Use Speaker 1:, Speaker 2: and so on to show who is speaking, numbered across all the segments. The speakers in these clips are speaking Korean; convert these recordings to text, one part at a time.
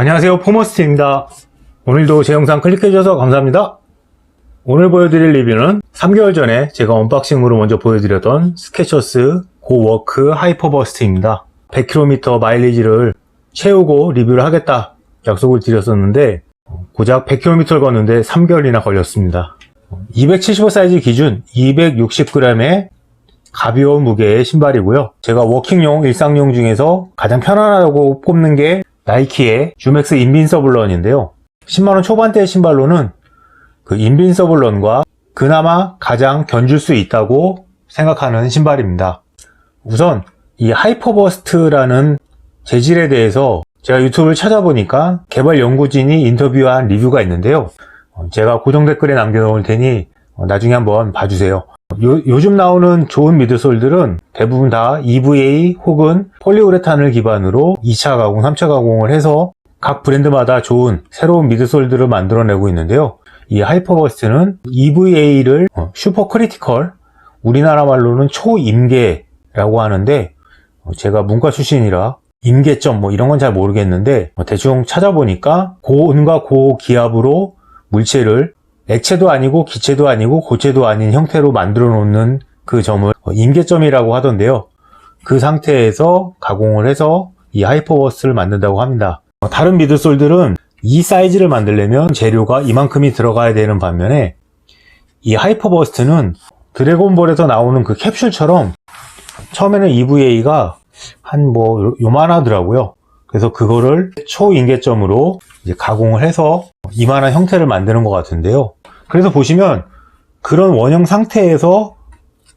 Speaker 1: 안녕하세요. 포머스트입니다. 오늘도 제 영상 클릭해주셔서 감사합니다. 오늘 보여드릴 리뷰는 3개월 전에 제가 언박싱으로 먼저 보여드렸던 스케쳐스 고워크 하이퍼버스트입니다. 100km 마일리지를 채우고 리뷰를 하겠다 약속을 드렸었는데 고작 100km를 걷는데 3개월이나 걸렸습니다. 275 사이즈 기준 260g의 가벼운 무게의 신발이고요. 제가 워킹용, 일상용 중에서 가장 편안하다고 꼽는 게 나이키의 주맥스 인빈 서블런인데요. 10만원 초반대의 신발로는 그 인빈 서블런과 그나마 가장 견줄 수 있다고 생각하는 신발입니다. 우선 이 하이퍼버스트라는 재질에 대해서 제가 유튜브를 찾아보니까 개발 연구진이 인터뷰한 리뷰가 있는데요. 어, 제가 고정 댓글에 남겨놓을 테니 어, 나중에 한번 봐주세요. 요, 즘 나오는 좋은 미드솔들은 대부분 다 EVA 혹은 폴리우레탄을 기반으로 2차 가공, 3차 가공을 해서 각 브랜드마다 좋은 새로운 미드솔들을 만들어내고 있는데요. 이 하이퍼버스트는 EVA를 어, 슈퍼 크리티컬, 우리나라 말로는 초임계라고 하는데 어, 제가 문과 출신이라 임계점 뭐 이런 건 잘 모르겠는데 어, 대충 찾아보니까 고온과 고기압으로 물체를 액체도 아니고 기체도 아니고 고체도 아닌 형태로 만들어 놓는 그 점을 임계점이라고 하던데요. 그 상태에서 가공을 해서 이 하이퍼버스를 만든다고 합니다. 다른 미드솔들은 이 사이즈를 만들려면 재료가 이만큼이 들어가야 되는 반면에 이 하이퍼버스트는 드래곤볼에서 나오는 그 캡슐처럼 처음에는 EVA가 한 뭐 요만하더라고요. 그래서 그거를 초인계점으로 가공을 해서 이만한 형태를 만드는 것 같은데요. 그래서 보시면 그런 원형 상태에서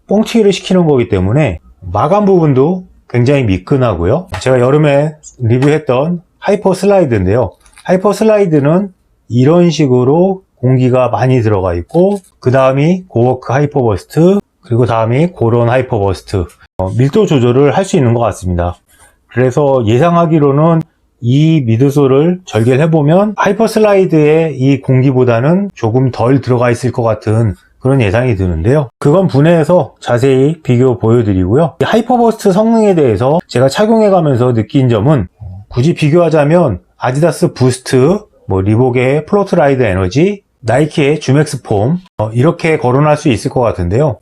Speaker 1: 뻥튀기를 시키는 거기 때문에 마감 부분도 굉장히 미끈하고요. 제가 여름에 리뷰했던 하이퍼 슬라이드인데요. 하이퍼 슬라이드는 이런 식으로 공기가 많이 들어가 있고 그 다음이 고워크 하이퍼버스트 그리고 다음이 고런 하이퍼버스트 어, 밀도 조절을 할 수 있는 것 같습니다. 그래서 예상하기로는 이 미드솔을 절개를 해보면 하이퍼 슬라이드의 이 공기보다는 조금 덜 들어가 있을 것 같은 그런 예상이 드는데요. 그건 분해해서 자세히 비교 보여드리고요. 하이퍼버스트 성능에 대해서 제가 착용해 가면서 느낀 점은 굳이 비교하자면 아디다스 부스트, 뭐 리복의 플로트라이드 에너지, 나이키의 주맥스 폼 어, 이렇게 거론할 수 있을 것 같은데요.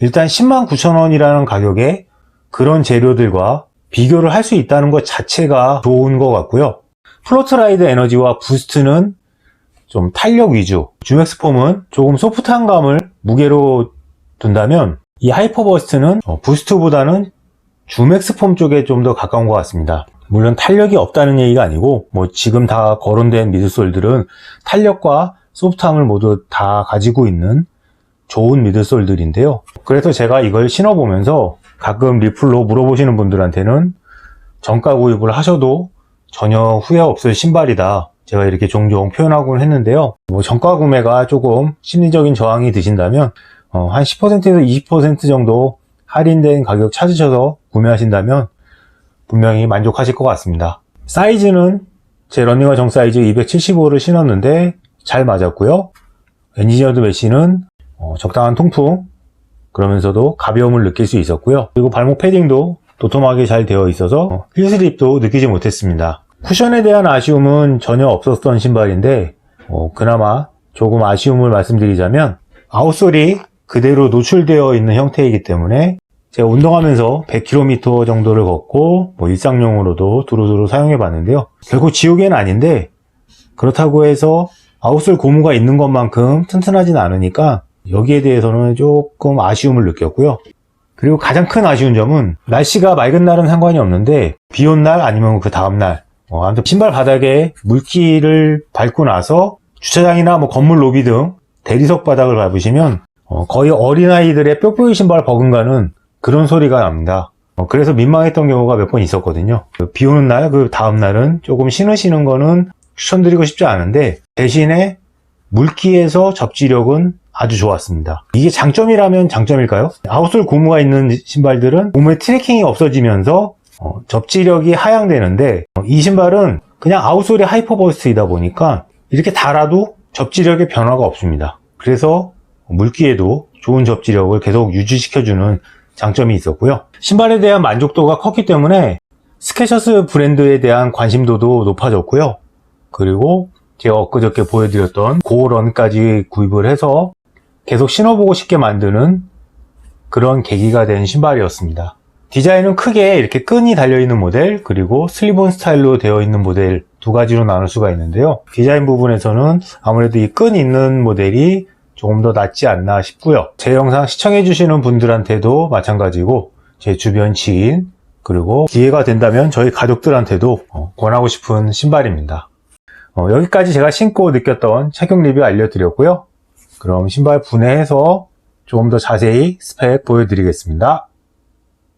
Speaker 1: 일단 10만 9천 원이라는 가격에 그런 재료들과 비교를 할 수 있다는 것 자체가 좋은 것 같고요. 플로트라이드 에너지와 부스트는 좀 탄력 위주, 주맥스 폼은 조금 소프트한 감을 무게로 둔다면 이 하이퍼버스트는 어, 부스트보다는 주맥스 폼 쪽에 좀 더 가까운 것 같습니다. 물론 탄력이 없다는 얘기가 아니고 뭐 지금 다 거론된 미드솔들은 탄력과 소프트함을 모두 다 가지고 있는 좋은 미드솔들인데요. 그래서 제가 이걸 신어보면서 가끔 리플로 물어보시는 분들한테는 정가 구입을 하셔도 전혀 후회 없을 신발이다. 제가 이렇게 종종 표현하곤 했는데요. 뭐 정가 구매가 조금 심리적인 저항이 드신다면 어, 한 10%에서 20% 정도 할인된 가격 찾으셔서 구매하신다면 분명히 만족하실 것 같습니다. 사이즈는 제 러닝화 정 사이즈 275를 신었는데 잘 맞았고요. 엔지니어드 메시는 어, 적당한 통풍 그러면서도 가벼움을 느낄 수 있었고요. 그리고 발목 패딩도 도톰하게 잘 되어 있어서 힐스립도 느끼지 못했습니다. 쿠션에 대한 아쉬움은 전혀 없었던 신발인데 어, 그나마 조금 아쉬움을 말씀드리자면 아웃솔이 그대로 노출되어 있는 형태이기 때문에 제가 운동하면서 100km 정도를 걷고 뭐 일상용으로도 두루두루 사용해 봤는데요. 결국 지우개는 아닌데 그렇다고 해서 아웃솔 고무가 있는 것만큼 튼튼하진 않으니까 여기에 대해서는 조금 아쉬움을 느꼈고요. 그리고 가장 큰 아쉬운 점은 날씨가 맑은 날은 상관이 없는데 비 온 날 아니면 그 다음 날 어, 아무튼 신발 바닥에 물기를 밟고 나서 주차장이나 뭐 건물 로비 등 대리석 바닥을 밟으시면 어, 거의 어린아이들의 뾱뾱이 신발 버금가는 그런 소리가 납니다. 어, 그래서 민망했던 경우가 몇 번 있었거든요. 그 비 오는 날, 그 다음 날은 조금 신으시는 거는 추천드리고 싶지 않은데 대신에 물기에서 접지력은 아주 좋았습니다. 이게 장점이라면 장점일까요? 아웃솔 고무가 있는 신발들은 몸에 트래킹이 없어지면서 어, 접지력이 하향되는데 어, 이 신발은 그냥 아웃솔이 하이퍼버스트이다 보니까 이렇게 달아도 접지력에 변화가 없습니다. 그래서 물기에도 좋은 접지력을 계속 유지시켜주는 장점이 있었고요. 신발에 대한 만족도가 컸기 때문에 스케셔스 브랜드에 대한 관심도도 높아졌고요. 그리고 제가 엊그저께 보여드렸던 고런까지 구입을 해서 계속 신어보고 싶게 만드는 그런 계기가 된 신발이었습니다. 디자인은 크게 이렇게 끈이 달려있는 모델, 그리고 슬리본 스타일로 되어 있는 모델 두 가지로 나눌 수가 있는데요. 디자인 부분에서는 아무래도 이 끈 있는 모델이 조금 더 낫지 않나 싶고요. 제 영상 시청해주시는 분들한테도 마찬가지고, 제 주변 지인, 그리고 기회가 된다면 저희 가족들한테도 어, 권하고 싶은 신발입니다. 어, 여기까지 제가 신고 느꼈던 착용 리뷰 알려드렸고요. 그럼 신발 분해해서 조금 더 자세히 스펙 보여드리겠습니다.